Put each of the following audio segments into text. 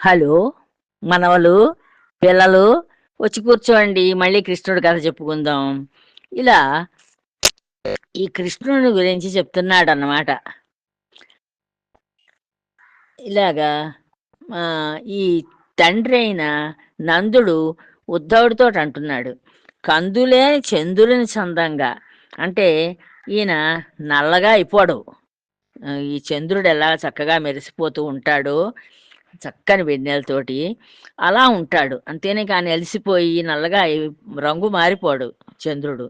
Hello మనవలు పిల్లలు వచ్చి కూర్చోండి మళ్ళీ కృష్ణుడి కథ చెప్పుకుందాం. ఇలా ఈ కృష్ణుడి గురించి చెప్తున్నాడు అన్నమాట ఇలాగా ఈ తండ్రి అయిన నందుడు ఉద్ధవుడితో అంటున్నాడు. కందులే చంద్రుని చందంగా అంటే ఈయన నల్లగా అయిపోడు. ఈ చంద్రుడు ఎలా చక్కగా మెరిసిపోతూ ఉంటాడో చక్కని వెన్నెలతోటి అలా ఉంటాడు. అంతేనే కానీ అలసిపోయి నల్లగా రంగు మారిపోడు చంద్రుడు.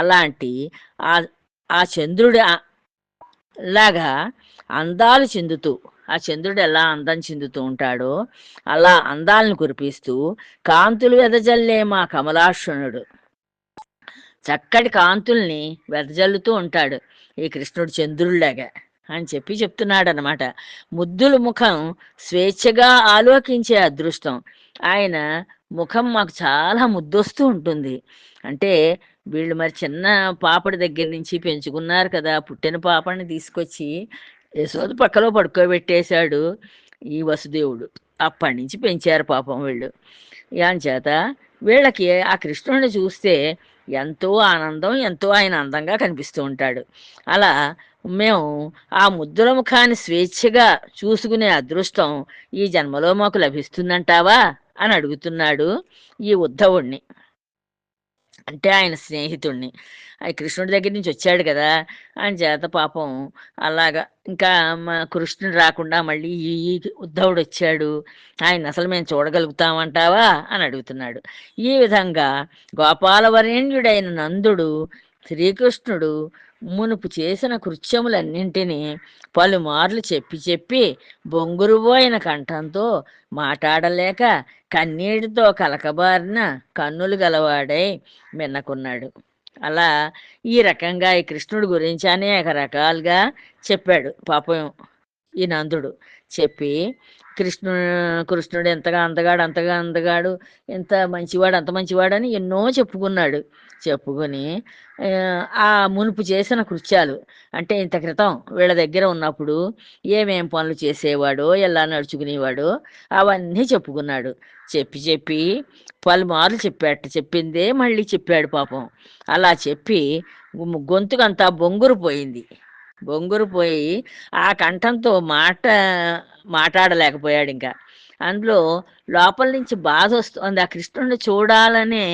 అలాంటి ఆ ఆ చంద్రుడు లాగా అందాలు చెందుతూ ఆ చంద్రుడు ఎలా అందం చెందుతూ ఉంటాడో అలా అందాలను కురిపిస్తూ కాంతులు వెదజల్లే మా కమలాక్షణుడు చక్కటి కాంతుల్ని వెదజల్లుతూ ఉంటాడు ఈ కృష్ణుడు చంద్రుడిలాగా. అని చెప్పి చెప్తున్నాడనమాట ముద్దుల ముఖం స్వేచ్ఛగా ఆలోకించే అదృష్టం. ఆయన ముఖం మాకు చాలా ముద్దొస్తూ ఉంటుంది. అంటే వీళ్ళు మరి చిన్న పాపడి దగ్గర నుంచి పెంచుకున్నారు కదా పుట్టిన పాపని తీసుకొచ్చి యశోద పక్కలో పడుకోబెట్టేశాడు ఈ వసుదేవుడు. అప్పటి నుంచి పెంచారు పాపం వీళ్ళు. చేత వీళ్ళకి ఆ కృష్ణుడిని చూస్తే ఎంతో ఆనందం ఎంతో ఆయన అందంగా కనిపిస్తూ ఉంటాడు. అలా మేము ఆ ముద్దుల ముఖాన్ని స్వేచ్ఛగా చూసుకునే అదృష్టం ఈ జన్మలో మాకు లభిస్తుందంటావా? అని అడుగుతున్నాడు ఈ ఉద్ధవుణ్ణి. అంటే ఆయన స్నేహితుణ్ణి. ఆ కృష్ణుడి దగ్గర నుంచి వచ్చాడు కదా. ఆయన చేత పాపం అలాగా ఇంకా మా కృష్ణుడు రాకుండా మళ్ళీ ఈ ఈ ఉద్ధవుడు వచ్చాడు. ఆయన అసలు మేము చూడగలుగుతామంటావా? అని అడుగుతున్నాడు. ఈ విధంగా గోపాలవరేణ్యుడైన నందుడు శ్రీకృష్ణుడు మునుపు చేసిన కృత్యములన్నింటినీ పలుమార్లు చెప్పి చెప్పి బొంగురుబోయిన కంఠంతో మాట్లాడలేక కన్నీటితో కలకబారిన కన్నులు గలవాడై మిన్నకున్నాడు. అలా ఈ రకంగా ఈ కృష్ణుడి గురించి అనేక రకాలుగా చెప్పాడు పాపం ఈ నందుడు. చెప్పి కృష్ణు కృష్ణుడు ఎంతగా అందగాడు అంతగా అందగాడు ఎంత మంచివాడు అంత మంచివాడు అని ఎన్నో చెప్పుకున్నాడు. చెప్పుకొని ఆ, మునుపు చేసిన కృత్యాలు. అంటే ఇంత క్రితం వీళ్ళ దగ్గర ఉన్నప్పుడు ఏమేం పనులు చేసేవాడో ఎలా నడుచుకునేవాడో అవన్నీ చెప్పుకున్నాడు. చెప్పి చెప్పి పలుమార్లు చెప్పాట. చెప్పిందే మళ్ళీ చెప్పాడు పాపం. అలా చెప్పి గొంతుకంతా బొంగురు పోయింది. బొంగురు పోయి ఆ కంఠంతో మాట మాట్లాడలేకపోయాడు ఇంకా. అందులో లోపల నుంచి బాధ వస్తుంది. ఆ కృష్ణుడిని చూడాలనే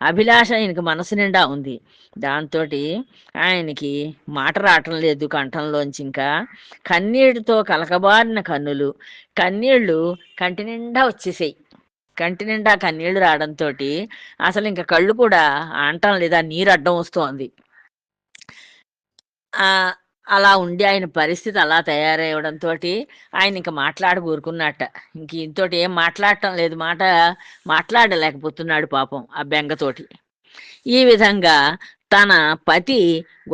అభిలాష ఆయనకి మనసు నిండా ఉంది. దాంతో ఆయనకి మాట రావటం లేదు కంఠంలోంచి ఇంకా. కన్నీటితో కలకబారిన కన్నులు కన్నీళ్ళు కంటి నిండా వచ్చేసాయి. కంటి నిండా కన్నీళ్ళు రావడంతో అసలు ఇంకా కళ్ళు కూడా అంటం లేదా. నీరు అడ్డం వస్తోంది. అలా ఉండి ఆయన పరిస్థితి అలా తయారవడంతో ఆయన ఇంకా మాట్లాడ ఊరుకున్నట్ట. ఇంక ఇంతోటి ఏం మాట్లాడటం లేదు. మాట మాట్లాడలేకపోతున్నాడు పాపం ఆ బెంగతోటి ఈ విధంగా తన పతి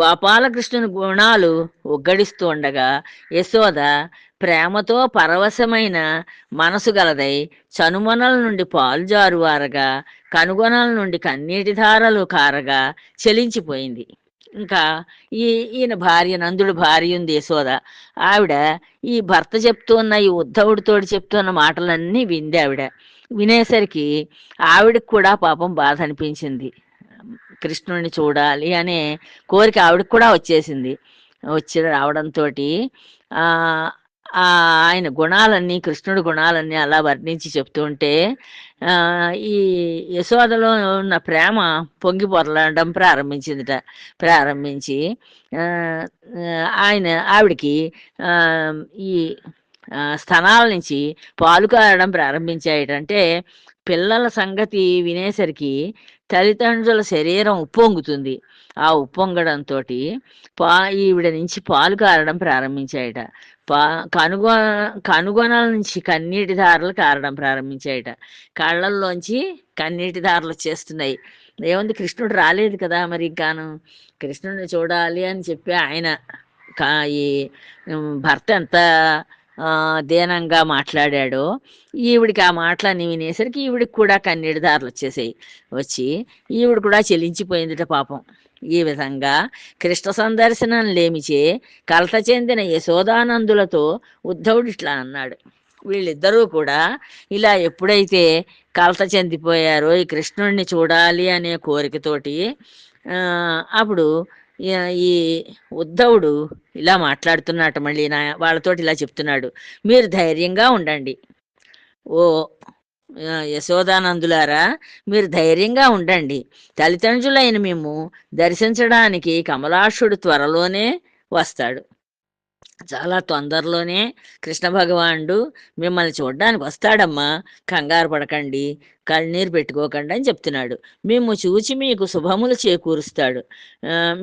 గోపాలకృష్ణుని గుణాలు ఉగ్గడిస్తూ ఉండగా యశోద ప్రేమతో పరవశమైన మనసు గలదై చనుమొనల నుండి పాలు జారువారగా కనుగొనల నుండి కన్నీటి ధారలు కారగా చెలించిపోయింది. ఇంకా ఈ ఈయన భార్య నందుడు భార్య ఉంది యశోద. ఆవిడ ఈ భర్త చెప్తున్న ఈ ఉద్ధవుడితోటి చెప్తున్న మాటలన్నీ వింది ఆవిడ. వినేసరికి ఆవిడకి కూడా పాపం బాధ అనిపించింది. కృష్ణుడిని చూడాలి అనే కోరిక ఆవిడకి కూడా వచ్చేసింది. వచ్చి రావడంతో ఆ ఆయన గుణాలన్నీ కృష్ణుడి గుణాలన్నీ అలా వర్ణించి చెప్తుంటే ఈ యశోదలో ఉన్న ప్రేమ పొంగి పొరలడం ప్రారంభించిందిట. ప్రారంభించి ఆయన ఆవిడికి ఈ స్థనాల నుంచి పాలు కారడం ప్రారంభించాయటంటే పిల్లల సంగతి వినేసరికి తల్లిదండ్రుల శరీరం ఉప్పొంగుతుంది. ఆ ఉప్పొంగడంతో పా ఈవిడ నుంచి పాలు కారడం ప్రారంభించాయట. కనుగొ కనుగొనల నుంచి కన్నీటి దారలు కారడం ప్రారంభించాయట. కళ్ళల్లోంచి కన్నీటి దారలు వచ్చేస్తున్నాయి. ఏముంది కృష్ణుడు రాలేదు కదా మరి ఇంకాను. కృష్ణుడిని చూడాలి అని చెప్పి ఆయన కా ఈ భర్త ఎంత దీనంగా మాట్లాడాడో ఈవిడికి ఆ మాటలన్నీ వినేసరికి ఈవిడికి కూడా కన్నీటి దారులు వచ్చేసాయి. వచ్చి ఈవిడ కూడా చెల్లించిపోయిందిట పాపం. ఈ విధంగా కృష్ణ సందర్శనం లేమిచే కలత చెందిన యశోదానందులతో ఉద్ధవుడు ఇట్లా అన్నాడు. వీళ్ళిద్దరూ కూడా ఇలా ఎప్పుడైతే కలత చెందిపోయారో ఈ కృష్ణుడిని చూడాలి అనే కోరికతోటి అప్పుడు ఈ- ఉద్ధవుడు ఇలా మాట్లాడుతున్నట్టు మళ్ళీ నా వాళ్ళతోటి ఇలా చెప్తున్నాడు. మీరు ధైర్యంగా ఉండండి. ఓ యశోదానందులారా మీరు ధైర్యంగా ఉండండి. తల్లిదండ్రులైన మేము దర్శించడానికి కమలాక్షుడు త్వరలోనే వస్తాడు. చాలా తొందరలోనే కృష్ణ భగవానుడు మిమ్మల్ని చూడడానికి వస్తాడమ్మా. కంగారు పడకండి కళ్ళనీరు పెట్టుకోకండి అని చెప్తున్నాడు. మేము చూచి మీకు శుభములు చేకూరుస్తాడు.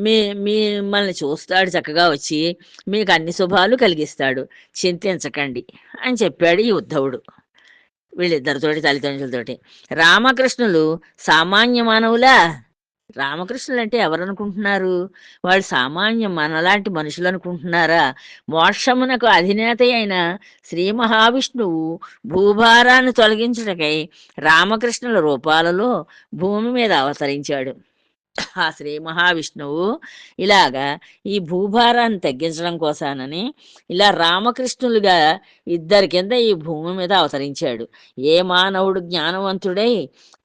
మీ మిమ్మల్ని చూస్తాడు చక్కగా వచ్చి మీకు అన్ని శుభాలు కలిగిస్తాడు. చింతించకండి అని చెప్పాడు ఈ ఉద్ధవుడు. వీళ్ళిద్దరితోటి తల్లిదండ్రులతోటి. రామకృష్ణులు సామాన్య మానవులా? రామకృష్ణులు అంటే ఎవరనుకుంటున్నారు? వాళ్ళు సామాన్య మనలాంటి మనుషులు అనుకుంటున్నారా మోక్షమునకు అధినేత అయిన శ్రీ మహావిష్ణువు భూభారాన్ని తొలగించుటకై రామకృష్ణుల రూపాలలో భూమి మీద అవతరించాడు. ఆ శ్రీ మహావిష్ణువు ఇలాగా ఈ భూభారాన్ని తగ్గించడం కోసానని ఇలా రామకృష్ణులుగా ఇద్దరి కింద ఈ భూమి మీద అవతరించాడు. ఏ మానవుడు జ్ఞానవంతుడై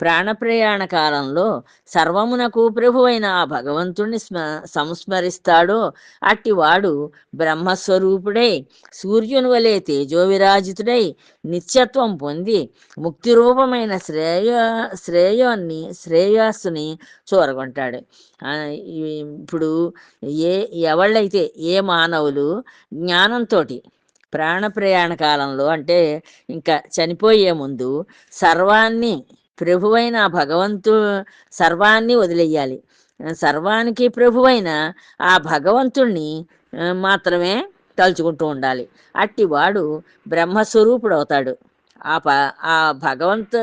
ప్రాణప్రయాణ కాలంలో సర్వమునకు ప్రభువైన ఆ భగవంతుణ్ణి స్మ సంస్మరిస్తాడో అట్టివాడు బ్రహ్మస్వరూపుడై సూర్యుని వలె తేజోవిరాజితుడై నిత్యత్వం పొంది ముక్తి రూపమైన శ్రేయ శ్రేయాన్ని శ్రేయస్సుని చూరగొంటాడు. ఇప్పుడు ఏ ఎవళ్ళైతే ఏ మానవులు జ్ఞానంతో ప్రాణప్రయాణ కాలంలో అంటే ఇంకా చనిపోయే ముందు సర్వాన్ని ప్రభువైన ఆ భగవంతు సర్వాన్ని వదిలేయాలి. సర్వానికి ప్రభువైన ఆ భగవంతుణ్ణి మాత్రమే తలుచుకుంటూ ఉండాలి. అట్టి వాడు బ్రహ్మస్వరూపుడు అవుతాడు ఆ ప ఆ భగవంత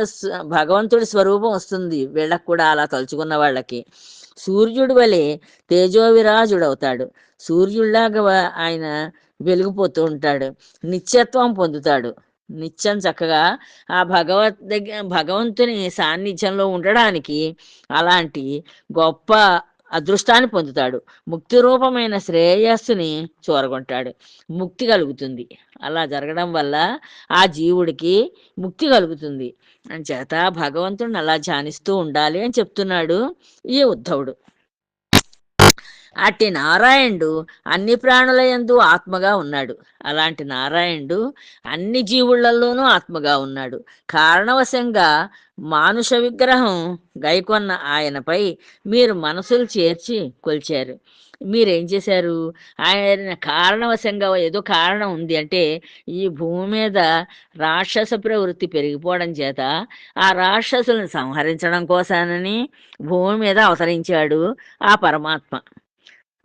భగవంతుడి స్వరూపం వస్తుంది. వీళ్ళకు కూడా అలా తలుచుకున్న వాళ్ళకి. సూర్యుడు వలె తేజోవిరాజుడు అవుతాడు సూర్యుడిలాగా ఆయన వెలిగిపోతూ ఉంటాడు. నిత్యత్వం పొందుతాడు. నిత్యం చక్కగా ఆ భగవత్ దగ్గర భగవంతుని సాన్నిధ్యంలో ఉండడానికి అలాంటి గొప్ప అదృష్టాన్ని పొందుతాడు. ముక్తి రూపమైన శ్రేయస్సుని చూరగొంటాడు. ముక్తి కలుగుతుంది. అలా జరగడం వల్ల ఆ జీవుడికి ముక్తి కలుగుతుంది. అని చేత భగవంతుడిని అలా ధ్యానిస్తూ ఉండాలి అని చెప్తున్నాడు ఈ ఉద్ధవుడు. అట్టి నారాయణుడు అన్ని ప్రాణుల యందు ఆత్మగా ఉన్నాడు. అలాంటి నారాయణుడు అన్ని జీవులలోనూ ఆత్మగా ఉన్నాడు. కారణవశంగా మానుష విగ్రహం గైకొన్న ఆయనపై మీరు మనసులు చేర్చి కొలిచారు. మీరేం చేశారు? ఆయన కారణవశంగా ఏదో కారణం ఉంది అంటే ఈ భూమి మీద రాక్షస ప్రవృత్తి పెరిగిపోవడం చేత ఆ రాక్షసులను సంహరించడం కోసానని భూమి మీద అవతరించాడు ఆ పరమాత్మ.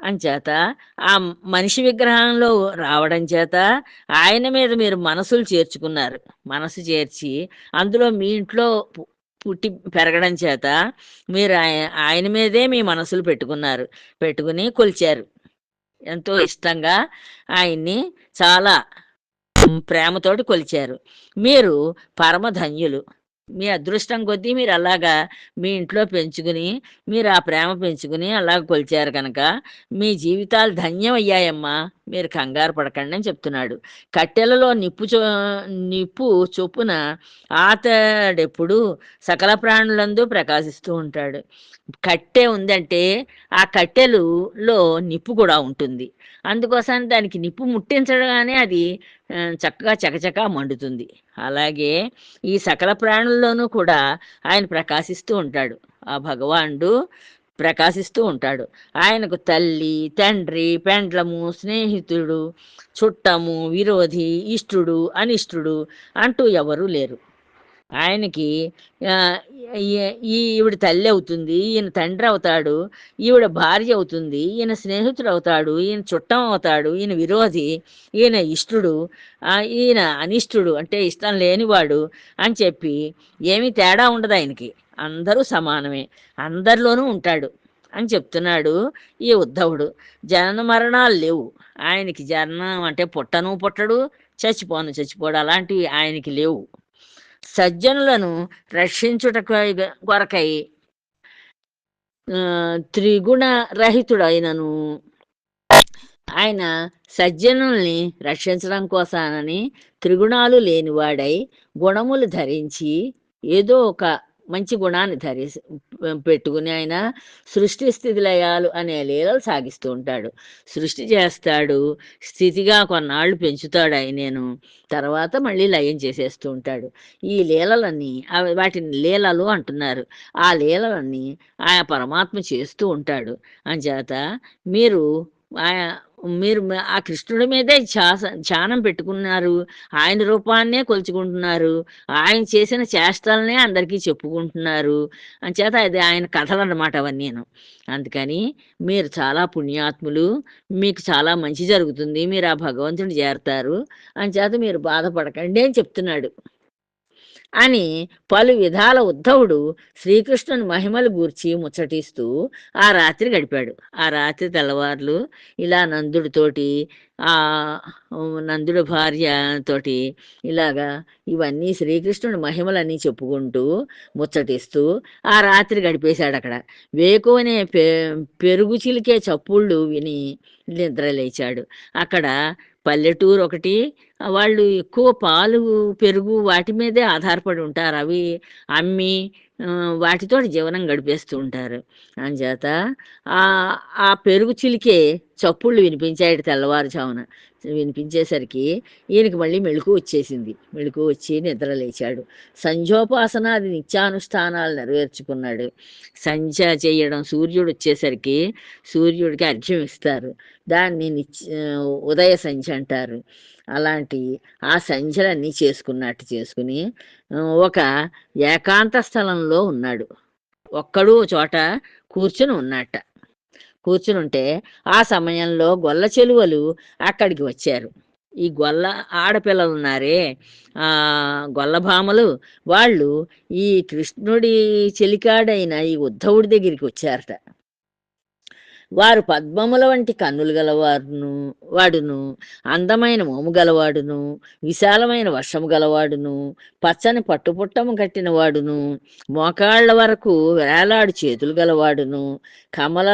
అంచేత ఆ మనిషి విగ్రహంలో రావడం చేత ఆయన మీద మీరు మనసులు చేర్చుకున్నారు. మనసు చేర్చి అందులో మీ ఇంట్లో పు- పుట్టి పెరగడం చేత మీరు ఆయ- ఆయన మీదే మీ మనసులు పెట్టుకున్నారు. పెట్టుకుని కొలిచారు. ఎంతో ఇష్టంగా ఆయన్ని చాలా ప్రేమతోటి కొలిచారు. మీరు పరమధన్యులు. మీ అదృష్టం కొద్దీ మీరు అలాగా మీ ఇంట్లో పెంచుకుని మీరు ఆ ప్రేమ పెంచుకుని అలాగ కొలిచారు కనుక మీ జీవితాలు ధన్యం అయ్యాయమ్మా మీరు కంగారు పడకండి అని చెప్తున్నాడు. కట్టెలలో నిప్పు చో నిప్పు చొప్పున ఆతడెప్పుడు సకల ప్రాణులందు ప్రకాశిస్తూ ఉంటాడు. కట్టె ఉందంటే ఆ కట్టెలులో నిప్పు కూడా ఉంటుంది. అందుకోసం దానికి నిప్పు ముట్టించగానే అది చక్కగా చకచకా మండుతుంది. అలాగే ఈ సకల ప్రాణుల్లోనూ కూడా ఆయన ప్రకాశిస్తూ ఉంటాడు. ఆ భగవానుడు ప్రకాశిస్తూ ఉంటాడు. ఆయనకు తల్లి తండ్రి పెండ్లము స్నేహితుడు చుట్టము విరోధి ఇష్టుడు అనిష్టుడు అంటూ ఎవరూ లేరు. ఆయనకి ఈ- ఈవిడ తల్లి అవుతుంది ఈయన తండ్రి అవుతాడు ఈవిడ భార్య అవుతుంది ఈయన స్నేహితుడు అవుతాడు ఈయన చుట్టం అవుతాడు ఈయన విరోధి ఈయన ఇష్టుడు ఈయన అనిష్టుడు అంటే ఇష్టం లేనివాడు అని చెప్పి ఏమీ తేడా ఉండదు ఆయనకి. అందరూ సమానమే అందరిలోనూ ఉంటాడు అని చెప్తున్నాడు ఈ ఉద్ధవుడు. జనన మరణాలు లేవు. ఆయనకి జననం అంటే పుట్టను పుట్టడు చచ్చిపోను చచ్చిపోడు అలాంటివి ఆయనకి లేవు. సజ్జనులను రక్షించుట కొరకై త్రిగుణ రహితుడైనను. ఆయన సజ్జనుల్ని రక్షించడం కోసానని త్రిగుణాలు లేనివాడై గుణములు ధరించి ఏదో ఒక మంచి గుణాన్ని ధరి పెట్టుకుని ఆయన సృష్టి స్థితి లయాలు అనే లీలలు సాగిస్తూ ఉంటాడు. సృష్టి చేస్తాడు స్థితిగా కొన్నాళ్ళు పెంచుతాడు ఆయన నేను తర్వాత మళ్ళీ లయం చేసేస్తూ ఉంటాడు. ఈ లీలలన్నీ అవి వాటిని లీలలు అంటున్నారు. ఆ లీలలన్నీ ఆయా పరమాత్మ చేస్తూ ఉంటాడు. అంచేత మీరు మీరు ఆ కృష్ణుడి మీదే ధ్యానం పెట్టుకున్నారు. ఆయన రూపాన్నే కొలుచుకుంటున్నారు. ఆయన చేసిన చేష్టలనే అందరికీ చెప్పుకుంటున్నారు. అంచేత అది ఆయన కథలు అన్నమాట అవన్నీను. అందుకని మీరు చాలా పుణ్యాత్ములు మీకు చాలా మంచి జరుగుతుంది. మీరు ఆ భగవంతుని చేరతారు. అంచేత మీరు బాధపడకండి అని చెప్తున్నాడు. అని పలు విధాల ఉద్ధవుడు శ్రీకృష్ణుని మహిమలు గూర్చి ముచ్చటిస్తూ ఆ రాత్రి గడిపాడు. ఆ రాత్రి తెల్లవార్లు ఇలా నందుడితోటి ఆ నందుడి భార్య తోటి ఇలాగా ఇవన్నీ శ్రీకృష్ణుడి మహిమలన్నీ చెప్పుకుంటూ ముచ్చటిస్తూ ఆ రాత్రి గడిపేశాడు అక్కడ వేకోనే పె పెరుగు చిలికే చప్పుళ్ళు విని నిద్ర లేచాడు. అక్కడ పల్లెటూరు ఒకటి వాళ్ళు ఎక్కువ పాలు పెరుగు వాటి మీదే ఆధారపడి ఉంటారు. అవి అమ్మి వాటితో జీవనం గడిపేస్తూ ఉంటారు. అంచేత ఆ ఆ పెరుగు చిలికే చప్పుళ్ళు వినిపించాడు తెల్లవారుజామున. వినిపించేసరికి ఈయనకి మళ్ళీ మెళుకు వచ్చేసింది. మెళుకు వచ్చి నిద్ర లేచాడు. సంధ్యోపాసనాది నిత్యానుష్ఠానాలు నెరవేర్చుకున్నాడు. సంధ్య చేయడం సూర్యుడు వచ్చేసరికి సూర్యుడికి అర్ఘ్యం ఇస్తారు. దాన్ని నిత్య ఉదయ సంధ్య అంటారు. అలాంటి ఆ సంధ్యలన్నీ చేసుకున్నట్టు చేసుకుని ఒక ఏకాంత స్థలంలో ఉన్నాడు. ఒక్కడు చోట కూర్చుని ఉన్నట్ట. కూర్చుని ఉంటే ఆ సమయంలో గొల్ల చెలువలు అక్కడికి వచ్చారు. ఈ గొల్ల ఆడపిల్లలు ఉన్నారే ఆ గొల్లభామలు వాళ్ళు ఈ కృష్ణుడి చెలికాడైన ఈ ఉద్ధవుడి దగ్గరికి వచ్చారట. వారు పద్మముల వంటి కన్నులు గలవారును వాడును. అందమైన మోము గలవాడును విశాలమైన వర్షము గలవాడును పచ్చని పట్టుపుట్టము కట్టిన వాడును. మోకాళ్ళ వరకు వేలాడు చేతులు గలవాడును. కమల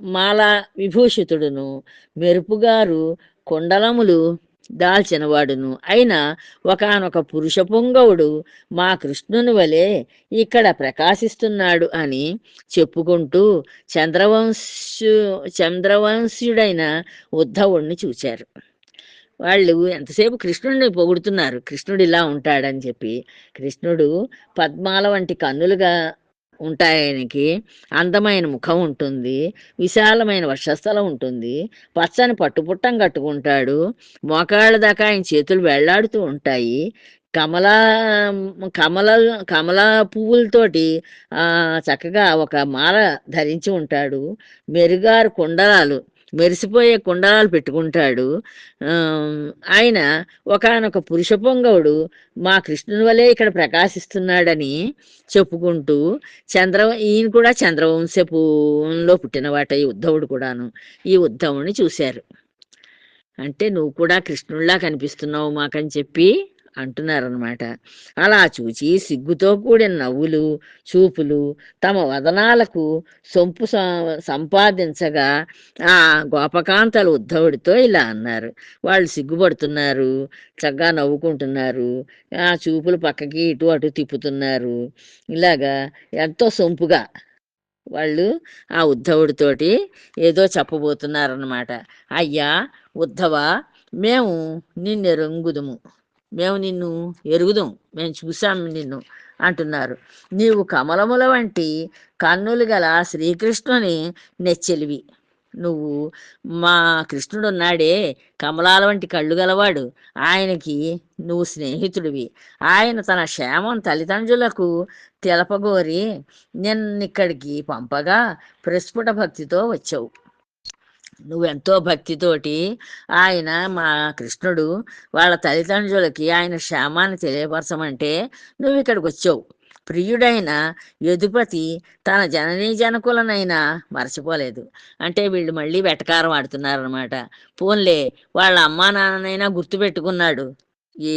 మాల విభూషితుడును. మెరుపుగారు కుండలములు దాల్చినవాడును అయిన ఒకనొక పురుష పొంగవుడు మా కృష్ణుని వలె ఇక్కడ ప్రకాశిస్తున్నాడు అని చెప్పుకుంటూ చంద్రవంశు చంద్రవంశుడైన ఉద్ధవుణ్ణి చూచారు. వాళ్ళు ఎంతసేపు కృష్ణుడిని పొగుడుతున్నారు? కృష్ణుడు ఇలా ఉంటాడని చెప్పి. కృష్ణుడు పద్మాల వంటి కన్నులుగా ఉంటాయనికి అందమైన ముఖం ఉంటుంది విశాలమైన వర్షస్థలం ఉంటుంది. పచ్చని పట్టుపుట్టం కట్టుకుంటాడు. మోకాళ్ళ దాకా ఆయన చేతులు వెళ్ళాడుతూ ఉంటాయి. కమల కమల కమల పువ్వులతోటి చక్కగా ఒక మాల ధరించి ఉంటాడు. మెరుగారు కుండలాలు మెరిసిపోయే కుండలాలు పెట్టుకుంటాడు. ఆయన ఒకనొక పురుష పొంగవుడు మా కృష్ణుని వలె ఇక్కడ ప్రకాశిస్తున్నాడని చెప్పుకుంటూ చంద్ర ఈయన కూడా చంద్రవంశపులో పుట్టినవాట ఈ ఉద్ధవుడు కూడాను. ఈ ఉద్ధవుని చూశారు. అంటే నువ్వు కూడా కృష్ణుడిలా కనిపిస్తున్నావు మాకని చెప్పి అంటున్నారనమాట అలా చూచి సిగ్గుతో కూడిన నవ్వులు చూపులు తమ వదనాలకు సొంపు సంపాదించగా ఆ గోపకాంతలు ఉద్ధవుడితో ఇలా అన్నారు. వాళ్ళు సిగ్గుపడుతున్నారు చక్కగా నవ్వుకుంటున్నారు ఆ చూపులు పక్కకి ఇటు అటు తిప్పుతున్నారు. ఇలాగా ఎంతో సొంపుగా వాళ్ళు ఆ ఉద్ధవుడితోటి ఏదో చెప్పబోతున్నారన్నమాట. అయ్యా ఉద్ధవ మేము నిన్నెరంగుదుము మేము నిన్ను ఎరుగుదాం. మేము చూసాం నిన్ను అంటున్నారు. నీవు కమలముల వంటి కన్నులు గల శ్రీకృష్ణుని నెచ్చెలివి. నువ్వు మా కృష్ణుడు ఉన్నాడే కమలాల వంటి కళ్ళు గలవాడు. ఆయనకి నువ్వు స్నేహితుడివి. ఆయన తన క్షేమం తల్లిదండ్రులకు తెలపగోరి నిన్నిక్కడికి పంపగా ప్రస్ఫుట భక్తితో వచ్చావు. నువ్వెంతో భక్తితోటి ఆయన మా కృష్ణుడు వాళ్ళ తల్లిదండ్రులకి ఆయన క్షేమాన్ని తెలియపరచమంటే నువ్వు ఇక్కడికి వచ్చావు ప్రియుడైన యదుపతి తన జననీ జనకులనైనా మర్చిపోలేదు. అంటే వీళ్ళు మళ్ళీ వెటకారం ఆడుతున్నారనమాట పోన్లే వాళ్ళ అమ్మా నాన్ననైనా గుర్తుపెట్టుకున్నాడు ఈ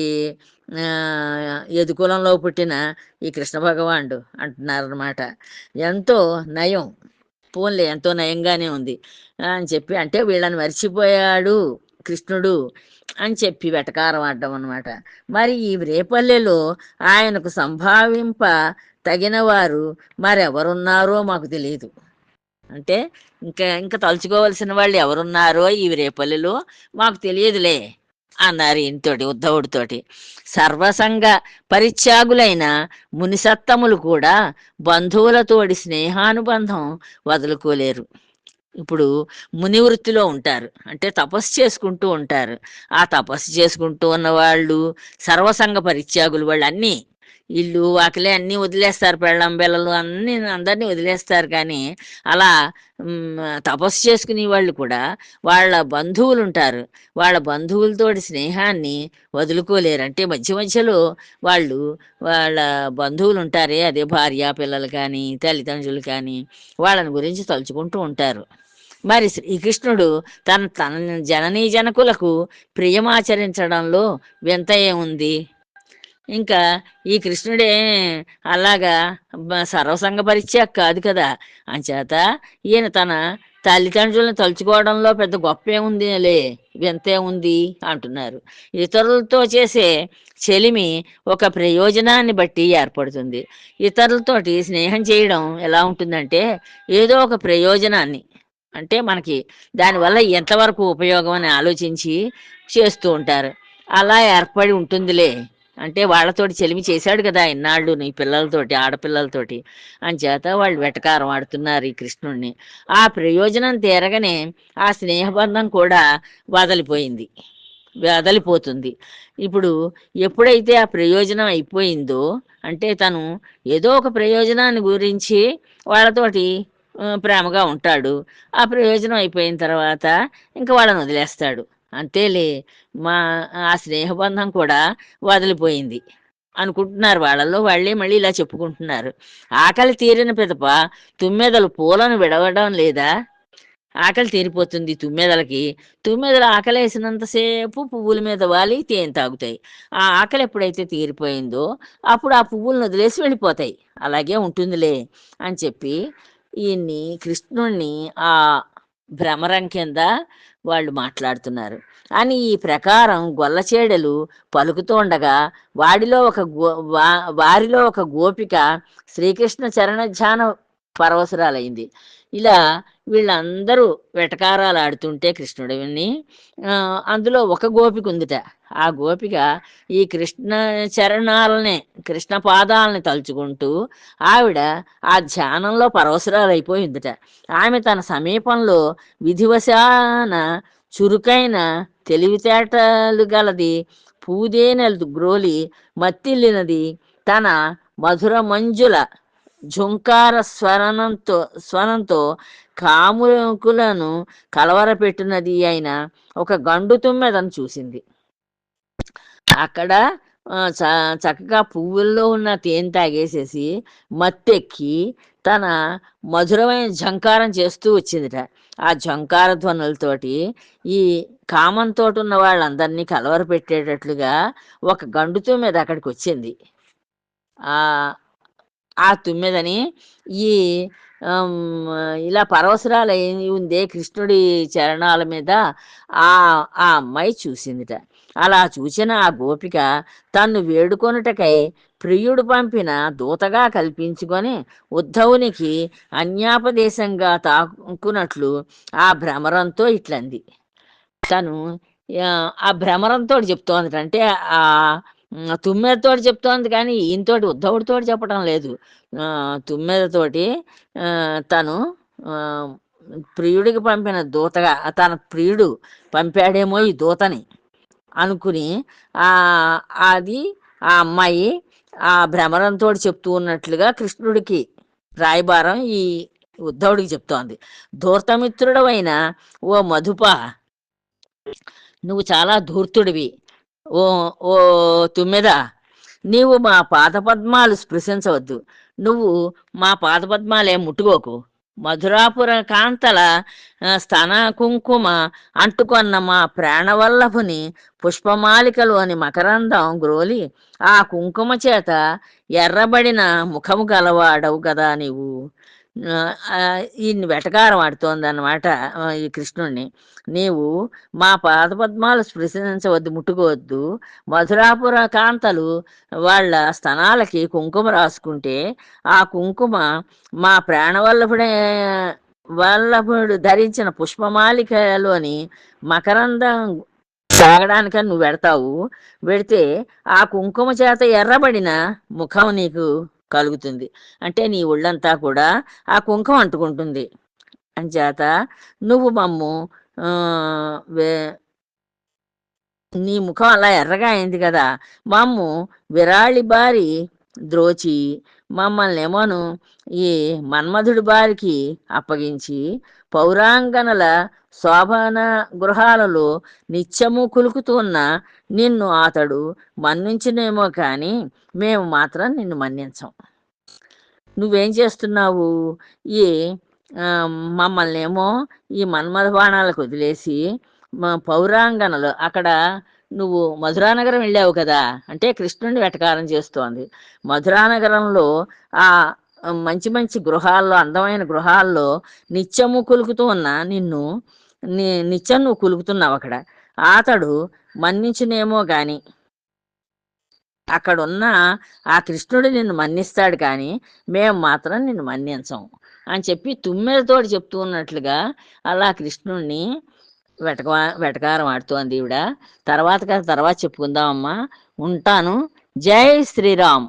యదుకులంలో పుట్టిన ఈ కృష్ణ భగవానుడు అంటున్నారనమాట ఎంతో నయం. పోన్లే ఎంతో నయంగానే ఉంది. అని చెప్పి అంటే వీళ్ళని మర్చిపోయాడు కృష్ణుడు అని చెప్పి వెటకారం ఆడడం అనమాట మరి ఈ రేపల్లెలో ఆయనకు సంభావింప తగిన వారు మరెవరున్నారో మాకు తెలియదు అంటే ఇంకా ఇంకా తలుచుకోవలసిన వాళ్ళు ఎవరున్నారో ఈ రేపల్లెలో మాకు తెలియదులే. అన్నారు ఈయనతోటి ఉద్ధవుడితోటి. సర్వసంగ పరిత్యాగులైన మునిసత్తములు కూడా బంధువులతోటి స్నేహానుబంధం వదులుకోలేరు. ఇప్పుడు ముని వృత్తిలో ఉంటారు. అంటే తపస్సు చేసుకుంటూ ఉంటారు. ఆ తపస్సు చేసుకుంటూ ఉన్న వాళ్ళు సర్వసంగ పరిత్యాగులు వాళ్ళు అన్నీ ఇల్లు వాకిలే అన్నీ వదిలేస్తారు. పెళ్ళం పిల్లలు అన్ని అందరినీ వదిలేస్తారు. కానీ అలా తపస్సు చేసుకునే వాళ్ళు కూడా వాళ్ళ బంధువులు ఉంటారు వాళ్ళ బంధువులతోటి స్నేహాన్ని వదులుకోలేరు. అంటే మధ్య మధ్యలో వాళ్ళు వాళ్ళ బంధువులు ఉంటారే అదే భార్య పిల్లలు కానీ తల్లిదండ్రులు కానీ వాళ్ళని గురించి తలుచుకుంటూ ఉంటారు. మరి శ్రీకృష్ణుడు తన తన జననీ జనకులకు ప్రియమాచరించడంలో వింత ఏముంది? ఇంకా ఈ కృష్ణుడే అలాగా సర్వసంగ పరిచయం కాదు కదా. అంచేత ఈయన తన తల్లిదండ్రులను తలుచుకోవడంలో పెద్ద గొప్ప ఏముంది లే ఉంది అంటున్నారు. ఇతరులతో చేసే చెలిమి ఒక ప్రయోజనాన్ని బట్టి ఏర్పడుతుంది. ఇతరులతోటి స్నేహం చేయడం ఎలా ఉంటుందంటే ఏదో ఒక ప్రయోజనాన్ని అంటే మనకి దానివల్ల ఎంతవరకు ఉపయోగం అని ఆలోచించి చేస్తూ ఉంటారు. అలా ఏర్పడి ఉంటుందిలే. అంటే వాళ్ళతోటి చెలిమి చేశాడు కదా ఇన్నాళ్ళు నీ పిల్లలతోటి ఆడపిల్లలతోటి. అని చేత వాళ్ళు వెటకారం ఆడుతున్నారు ఈ కృష్ణుణ్ణి. ఆ ప్రయోజనం తీరగానే ఆ స్నేహబంధం కూడా వదలిపోయింది. వదలిపోతుంది. ఇప్పుడు ఎప్పుడైతే ఆ ప్రయోజనం అయిపోయిందో అంటే తను ఏదో ఒక ప్రయోజనాన్ని గురించి వాళ్ళతోటి ప్రేమగా ఉంటాడు. ఆ ప్రయోజనం అయిపోయిన తర్వాత ఇంకా వాళ్ళని వదిలేస్తాడు. అంతేలే మా ఆ స్నేహబంధం కూడా వదిలిపోయింది అనుకుంటున్నారు వాళ్ళల్లో వాళ్ళే మళ్ళీ ఇలా చెప్పుకుంటున్నారు. ఆకలి తీరిన పిదప తుమ్మెదలు పూలను విడవడం లేదా? ఆకలి తీరిపోతుంది తుమ్మెదలకి. తుమ్మెదలు ఆకలి వేసినంతసేపు పువ్వుల మీద వాలి తేనె తాగుతాయి. ఆ ఆకలి ఎప్పుడైతే తీరిపోయిందో అప్పుడు ఆ పువ్వులను వదిలేసి వెళ్ళిపోతాయి. అలాగే ఉంటుందిలే అని చెప్పి ఈయన్ని కృష్ణుణ్ణి ఆ భ్రమరం కింద వాళ్ళు మాట్లాడుతున్నారు. అని ఈ ప్రకారం గొల్లచేడలు పలుకుతుండగా వాడిలో ఒక గో వా- వారిలో ఒక గోపిక శ్రీకృష్ణ చరణధ్యాన పరవసరాలైంది ఇలా వీళ్ళందరూ వెటకారాలు ఆడుతుంటే కృష్ణుడిని అందులో ఒక గోపిక ఉందిట. ఆ గోపిక ఈ కృష్ణ చరణాలనే కృష్ణ పాదాలని తలుచుకుంటూ ఆవిడ ఆ ధ్యానంలో పరవసరాలైపోయిందిట ఆమె తన సమీపంలో విధివశాన చురుకైన తెలివితేటలు గలది పూదేనెలు గ్రోలి మత్తిల్లినది తన మధుర మంజుల ఝుంకార స్వరణంతో స్వరంతో కాముకులను కలవరపెట్టినది అయిన ఒక గండు తుమ్మెదను చూసింది. అక్కడ చ- చక్కగా పువ్వుల్లో ఉన్న తేనె తాగేసేసి మత్తెక్కి తన మధురమైన ఝంకారం చేస్తూ వచ్చిందిట. ఆ ఝంకార ధ్వనులతోటి ఈ కామంతో ఉన్న వాళ్ళందరినీ కలవర పెట్టేటట్లుగా ఒక గండుతో మీద అక్కడికి వచ్చింది ఆ ఆ తుమ్మెదని ఈ ఇలా పరవసరాలు అయి ఉందే కృష్ణుడి చరణాల మీద ఆ ఆ అమ్మాయి చూసిందిట. అలా చూసిన ఆ గోపిక తన్ను వేడుకొనుటకై ప్రియుడు పంపిన దూతగా కల్పించుకొని ఉద్ధవునికి అన్యాపదేశంగా తాకునట్లు ఆ భ్రమరంతో ఇట్లంది. తను ఆ, భ్రమరంతో చెప్తోంది అంటే ఆ తుమ్మెదతోటి చెప్తోంది కానీ ఈయనతోటి ఉద్ధవుడితోటి చెప్పడం లేదు. తుమ్మెదతోటి తను ప్రియుడికి పంపిన దూతగా తన ప్రియుడు పంపాడేమో ఈ దూతని అనుకుని అది ఆ అమ్మాయి ఆ భ్రమరంతో చెప్తూ ఉన్నట్లుగా కృష్ణుడికి రాయబారం ఈ ఉద్ధవుడికి చెప్తోంది. ధూర్తమిత్రుడవైన ఓ మధుప నువ్వు చాలా ధూర్తుడివి. ఓ ఓ తుమ్మెద నీవు మా పాదపద్మాలు స్పృశించవద్దు. నువ్వు మా పాదపద్మాలే ముట్టుకోకు. మధురాపుర కాంతల స్తన కుంకుమ అంటుకొన్న మా ప్రాణవల్లభుని పుష్పమాలికలు అని మకరందం గ్రోలి ఆ కుంకుమ చేత ఎర్రబడిన ముఖము గలవాడవు కదా నీవు. ఈయన్ని వెటకారం ఆడుతోంది అన్నమాట ఈ కృష్ణుణ్ణి. నీవు మా పాదపద్మాలు స్పృశించవద్దు ముట్టుకోవద్దు. మధురాపుర కాంతలు వాళ్ళ స్తనాలకి కుంకుమ రాసుకుంటే ఆ కుంకుమ మా ప్రాణవల్లభుడే వల్లభుడు ధరించిన పుష్పమాలికలోని మకరందం తాగడానికని నువ్వు పెడతావు పెడితే ఆ కుంకుమ చేత ఎర్రబడిన ముఖం నీకు కలుగుతుంది. అంటే నీ ఒళ్ళంతా కూడా ఆ కుంకం అంటుకుంటుంది. అంచేత నువ్వు మమ్ము ఆ, నీ ముఖం అలా ఎర్రగా అయింది కదా. మమ్ము విరాళి బారి ద్రోచి మమ్మల్ని ఏమోను ఈ మన్మధుడి బారికి అప్పగించి పౌరాంగనల శోభన గృహాలలో నిత్యము కులుకుతున్న నిన్ను అతడు మన్నించినేమో కానీ మేము మాత్రం నిన్ను మన్నించం. నువ్వేం చేస్తున్నావు? ఈ మమ్మల్ని ఏమో ఈ మన్మధ బాణాలకు వదిలేసి మా పౌరాంగనలు అక్కడ నువ్వు మధురానగరం వెళ్ళావు కదా అంటే కృష్ణుడిని వెటకారం చేస్తోంది. మధురానగరంలో ఆ మంచి మంచి గృహాల్లో అందమైన గృహాల్లో నిత్యము కులుకుతూ ఉన్న నిన్ను ని నిత్యం నువ్వు కులుకుతున్నావు అక్కడ. అతడు మన్నించునేమో గాని అక్కడున్న ఆ కృష్ణుడు నిన్ను మన్నిస్తాడు కానీ మేము మాత్రం నిన్ను మన్నించం అని చెప్పి తుమ్మెదతోటి చెప్తూ ఉన్నట్లుగా అలా కృష్ణుణ్ణి వెటక వెటకారం ఆడుతోంది ఈవిడ. తర్వాత కథ తర్వాత చెప్పుకుందామమ్మా. ఉంటాను. జై శ్రీరామ్.